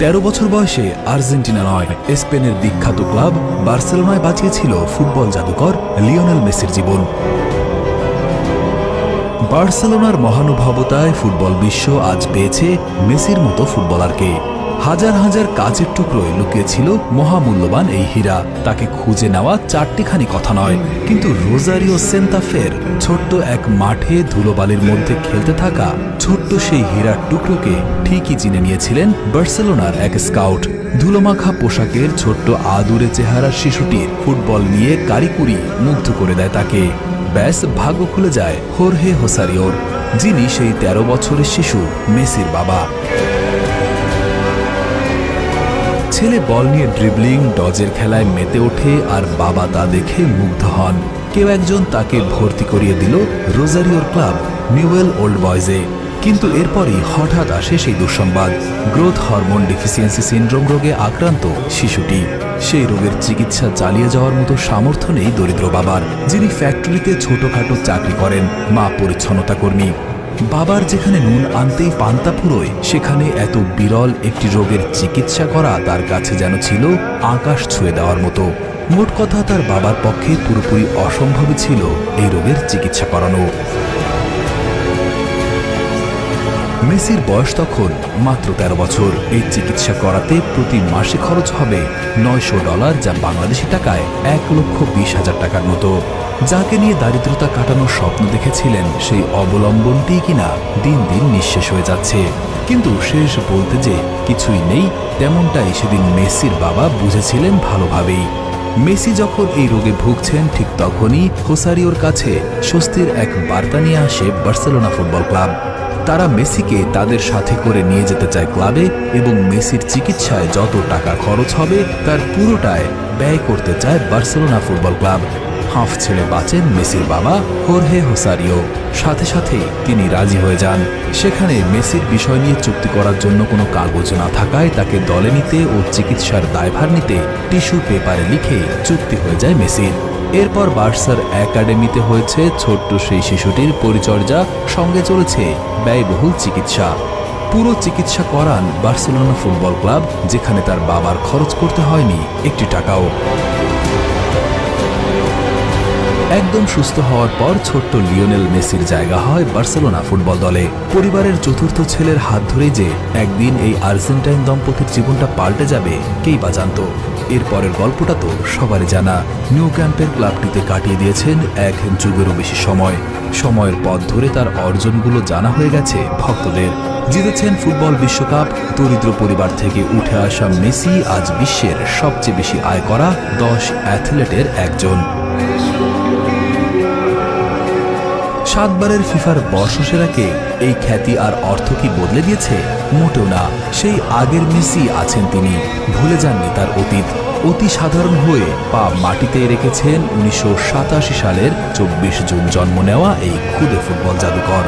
তেরো বছর বয়সে আর্জেন্টিনা নয় স্পেনের বিখ্যাত ক্লাব বার্সেলোনায় বাঁচিয়েছিল ফুটবল জাদুকর লিওনেল মেসির জীবন। বার্সেলোনার মহানুভবতায় ফুটবল বিশ্ব আজ পেয়েছে মেসির মতো ফুটবলারকে। হাজার হাজার কাজের টুকরোয় লুকিয়েছিল মহামূল্যবান এই হীরা। তাকে খুঁজে নেওয়া চারটিখানি কথা নয়, কিন্তু রোজারিও সেন্তাফের ছোট্ট এক মাঠে ধুলোবালির মধ্যে খেলতে থাকা ছোট্ট সেই হীরার টুকরোকে ঠিকই চিনে নিয়েছিলেন বার্সেলোনার এক স্কাউট। ধুলোমাখা পোশাকের ছোট্ট আদুরে চেহারার শিশুটির ফুটবল নিয়ে কারিকুরি মুগ্ধ করে দেয় তাকে। ব্যাস, ভাগ্য খুলে যায় হোরহে হোসারিওর, যিনি সেই তেরো বছরের শিশু, মেসির বাবা। ছেলে বল নিয়ে ড্রিবলিং ডজের খেলায় মেতে ওঠে আর বাবা তা দেখে মুগ্ধ হন। কেউ একজন তাকে ভর্তি করিয়ে দিল রোজারিওর ক্লাব, নিউয়েল ওল্ড বয়েজে কিন্তু এরপরই হঠাৎ আসে সেই দুঃসংবাদ। গ্রোথ হরমোন ডিফিসিয়েন্সি সিন্ড্রোম রোগে আক্রান্ত শিশুটি। সেই রোগের চিকিৎসা চালিয়ে যাওয়ার মতো সামর্থ্য নেই দরিদ্র বাবার, যিনি ফ্যাক্টরিতে ছোটখাটো চাকরি করেন মা পরিচ্ছন্নতা কর্মী। বাবার যেখানে নুন আনতেই পান্তা ফুরোয়, সেখানে এত বিরল একটি রোগের চিকিৎসা করা তার কাছে যেন ছিল আকাশ ছুঁয়ে দেওয়ার মতো। মোট কথা তার বাবার পক্ষে পুরোপুরি অসম্ভব ছিল এই রোগের চিকিৎসা করানো। মেসির বয়স তখন মাত্র তেরো বছর। এই চিকিৎসা করাতে প্রতি মাসে খরচ হবে নয়শো ডলার, যা বাংলাদেশি টাকায় এক লক্ষ বিশ হাজার টাকার মতো। যাকে নিয়ে দারিদ্রতা কাটানোর স্বপ্ন দেখেছিলেন, সেই অবলম্বনটি কিনা দিন দিন নিঃশেষ হয়ে যাচ্ছে। কিন্তু শেষ বলতে যে কিছুই নেই, তেমনটাই সেদিন মেসির বাবা বুঝেছিলেন ভালোভাবেই। মেসি যখন এই রোগে ভুগছেন, ঠিক তখনই হোসারিওর কাছে স্বস্তির এক বার্তা নিয়ে আসে বার্সেলোনা ফুটবল ক্লাব। তারা মেসিকে তাদের সাথে করে নিয়ে যেতে চায় ক্লাবে এবং মেসির চিকিৎসায় যত টাকা খরচ হবে তার পুরোটায় ব্যয় করতে চায় বার্সেলোনা ফুটবল ক্লাব। হাফ ছেলে বাঁচেন মেসির বাবা হোরহে হোসারিও। সাথে সাথে তিনি রাজি হয়ে যান। সেখানে মেসির বিষয় নিয়ে চুক্তি করার জন্য কোনো কাগজ না থাকায় তাকে দলে নিতে ও চিকিৎসার দায়ভার নিতে টিস্যু পেপারে লিখে চুক্তি হয়ে যায় মেসির। এরপর বার্সার একাডেমিতে হয়েছে ছোট্ট সেই শিশুটির পরিচর্যা, সঙ্গে চলেছে ব্যয়বহুল চিকিৎসা। পুরো চিকিৎসা করান বার্সেলোনা ফুটবল ক্লাব, যেখানে তার বাবার খরচ করতে হয়নি একটি টাকাও। একদম সুস্থ হওয়ার পর ছোট্ট লিওনেল মেসির জায়গা হয় বার্সেলোনা ফুটবল দলে। পরিবারের চতুর্থ ছেলের হাত ধরে যে একদিন এই আর্জেন্টাইন দম্পতির জীবনটা পাল্টে যাবে, কেই বা জানত। এরপরের গল্পটা তো সবারই জানা। নিউ ক্যাম্পের ক্লাবটিতে কাটিয়ে দিয়েছেন এক যুগেরও বেশি সময়। সময়ের পথ ধরে তার অর্জনগুলো জানা হয়ে গেছে ভক্তদের। জিতেছেন ফুটবল বিশ্বকাপ, দরিদ্র পরিবার থেকে উঠে আসা মেসি আজ বিশ্বের সবচেয়ে বেশি আয় করা দশ অ্যাথলেটের একজন। সাতবারের ফিফার বর্ষসেরাকে এই খ্যাতি আর অর্থ কি বদলে দিয়েছে? মোটেও না। সেই আগের মেসি আছেন তিনি। ভুলে যাননি তার অতীত। অতি সাধারণ হয়ে পা মাটিতে রেখেছেন উনিশশো সাতাশি সালের চব্বিশ জুন জন্ম নেওয়া এই ক্ষুদে ফুটবল জাদুকর।